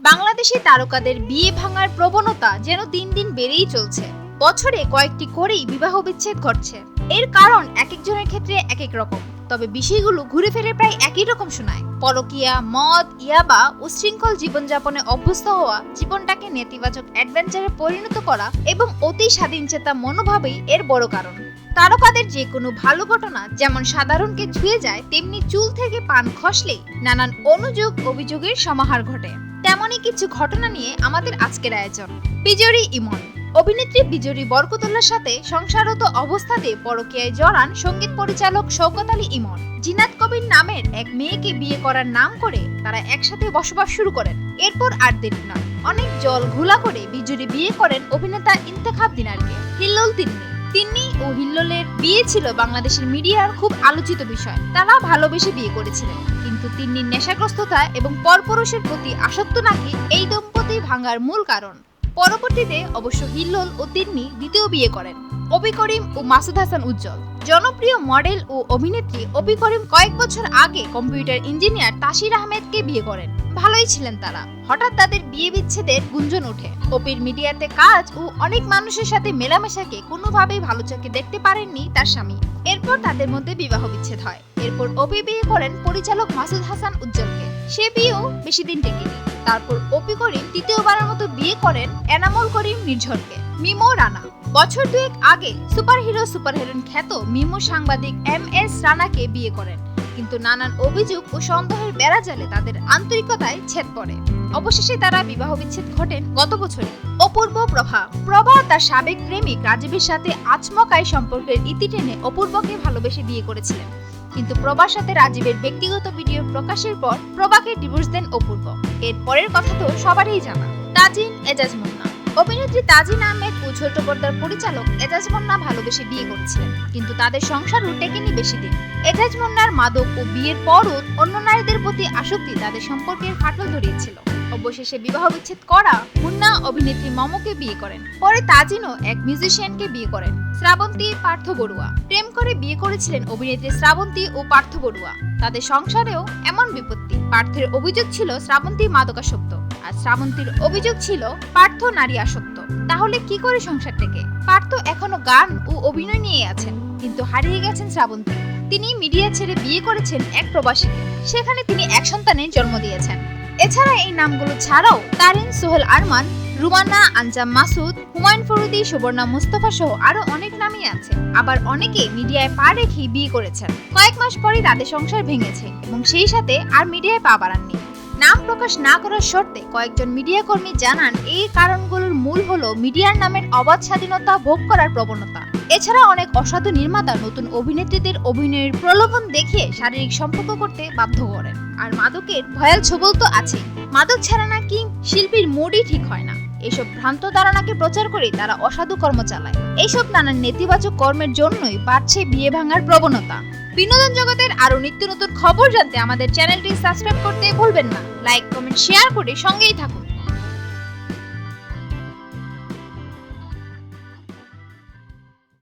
বাংলাদেশি তারকাদের বিয়ে ভাঙার প্রবণতা যেন দিন দিন বেড়েই চলছে। বছরে কয়েকটি করেই বিবাহ বিচ্ছেদ ঘটছে। এর কারণ এক একজনের ক্ষেত্রে এক এক রকম। তবে বিষয়গুলো ঘুরে ফিরে প্রায় একই রকম শোনায়। পরকিয়া, মদ, ইয়াবা, উশৃঙ্খল জীবনযাপনে অভ্যস্ত হওয়া, জীবনটাকে নেতিবাচক অ্যাডভেঞ্চারে পরিণত করা এবং অতি স্বাধীনচেতা মনোভাবেই এর বড় কারণ। তারকাদের যে কোনো ভালো ঘটনা যেমন সাধারণকে ছুঁয়ে যায়, তেমনি চুল থেকে পান খসলেই নানান অনুযোগ, অভিযোগের সমাহার ঘটে। তেমনই কিছু ঘটনা নিয়ে আমাদের আজকের আয়োজন। বিজয়ী ইমন। অভিনেত্রী বিজয়ী বরকতুল্লার সাথে সংসারত অবস্থাতে পরকীয়ায় জড়ান সংগীত পরিচালক শওকত আলী ইমন। জিনাত কবির নামের এক মেয়েকে বিয়ে করার নাম করে তারা একসাথে বসবাস শুরু করেন। এরপর আর দেরি নয়। অনেক জল ঘোলা করে বিজয়ী বিয়ে করেন অভিনেতা ইন্তেখাব দিনারকে। হিল্লোল তিন্নি। তিন্নি ও হিল্লোলের বিয়ে ছিল বাংলাদেশের মিডিয়ার খুব আলোচিত বিষয়। তারা ভালোবেসে বিয়ে করেছিলেন। কিন্তু তিন্নির নেশাগ্রস্ততা এবং পরপুরুষের প্রতি আসক্ত নাকি এই দম্পতি ভাঙার মূল কারণ? পরবর্তীতে অবশ্য হিল্লোল ও তিন্নি দ্বিতীয় বিয়ে করেন। অপি করিম ও মাসুদ হাসান উজ্জ্বল। জনপ্রিয় মডেল ও অভিনেত্রী অপি করিম কয়েক বছর আগে কম্পিউটার ইঞ্জিনিয়ার তাসির আহমেদকে বিয়ে করেন। ভালোই ছিলেন তারা। হঠাৎ তাদের বিয়ে বিচ্ছেদের গুঞ্জন ওঠে। অপির মিডিয়াতে কাজ ও অনেক মানুষের সাথে মেলামেশাকে কোনোভাবেই ভালো চোখে দেখতে পারেননি তার স্বামী। এরপর তাদের মধ্যে বিবাহ বিচ্ছেদ হয়। এরপর অপি বিয়ে করেন পরিচালক মাসুদ হাসান উজ্জ্বলকে। সে বিয়েও বেশি দিন টেকেনি। তারপর অপি করিম তৃতীয়বারের মতো বিয়ে করেন এনামুল করিম নির্ঝরকে, মিমো রানা। বছর দুয়েক আগে সুপারহিরো, সুপারহিরোইন খ্যাত মিমো সাংবাদিক এম এস রানাকে বিয়ে করেন। কিন্তু নানান অভিযোগ ও সন্দেহের বেড়া জালে তাদের আন্তরিকতায় ছেদ পড়ে। অবশেষে তারা বিবাহ বিচ্ছেদ ঘটেন গত বছরে। অপূর্ব প্রভা প্রভা তার সাবেক প্রেমিক রাজীবের সাথে আচমকায় সম্পর্কের ইতি টেনে অপূর্বকে ভালোবেসে বিয়ে করেছিলেন। কিন্তু প্রভার সাথে রাজীবের ব্যক্তিগত ভিডিও প্রকাশের পর প্রভাকে ডিভোর্স দেন অপূর্ব। এর পরের কথা তো সবারই জানা তাজিন এজাজ মুন্না। অভিনেত্রী তাজিন আহমেদ ও ছোট পর্দার পরিচালক এজাজ মুন্না ভালোবেসে বিয়ে করেছিলেন, কিন্তু তাদের সংসারও টেকেনি বেশি দিন। এজাজ মুন্নার মাদক ও বিয়ের পরও অন্য নারীদের প্রতি আসক্তি তাদের সম্পর্কের ফাটল ধরিয়েছিল। অবশেষে বিবাহ বিচ্ছেদ করা মুন্না অভিনেত্রী মমকে বিয়ে করেন। পরে তাজিনও এক মিউজিশিয়ানকে বিয়ে করেন, শ্রাবন্তী পার্থ বড়ুয়া। প্রেম করে বিয়ে করেছিলেন অভিনেত্রী শ্রাবন্তী ও পার্থ বড়ুয়া। তাদের সংসারেও এমন বিপত্তি। পার্থের অভিযোগ ছিল শ্রাবন্তী মাদকাসক্ত, আর শ্রাবন্তীর অভিযোগ ছিল পার্থ নারী আসক্ত। তাহলে কি করে সংসার থেকে? পার্থ এখনও গান ও অভিনয় নিয়ে আছেন, কিন্তু হারিয়ে গেছেন শ্রাবন্তী। তিনি মিডিয়া ছেড়ে বিয়ে করেছেন এক প্রবাসীকে। সেখানে তিনি এক সন্তানের জন্ম দিয়েছেন। এছাড়া এই নামগুলো ছাড়াও তারিন, সোহেল আরমান, রুমানা আঞ্জাম মাসুদ, হুমায়ুন ফরুদি, সুবর্ণা মুস্তফা সহ আরও অনেক নামই আছে। আবার অনেকে মিডিয়ায় পা রেখেই বিয়ে করেছেন। কয়েক মাস পরে তাদের সংসার ভেঙেছে এবং সেই সাথে আর মিডিয়ায় পা বাড়াননি। নাম প্রকাশ না করার শর্তে কয়েকজন মিডিয়া কর্মী জানান এই কারণগুলোর মূল হলো মিডিয়ার নামের অবাধ স্বাধীনতা ভোগ করার প্রবণতা। এছাড়া অনেক অসাধু নির্মাতা নতুন অভিনেত্রীদের অভিনয়ের প্রলোভন দেখিয়ে শারীরিক সম্পর্ক করতে বাধ্য করেন। আর মাদকের ভয়াল ছবল তো আছেই। মাদক ছাড়া নাকি শিল্পীর মুডই ঠিক হয় না। এসব ভ্রান্ত ধারণাকে প্রচার করে তারা অসাধু কর্ম চালায়। এইসব নানান নেতিবাচক কর্মের জন্যই বাড়ছে বিয়ে ভাঙার প্রবণতা। বিনোদন জগতের আরও নিত্য নতুন খবর জানতে আমাদের চ্যানেলটি সাবস্ক্রাইব করতে ভুলবেন না। লাইক, কমেন্ট, শেয়ার করে সঙ্গেই থাকুন।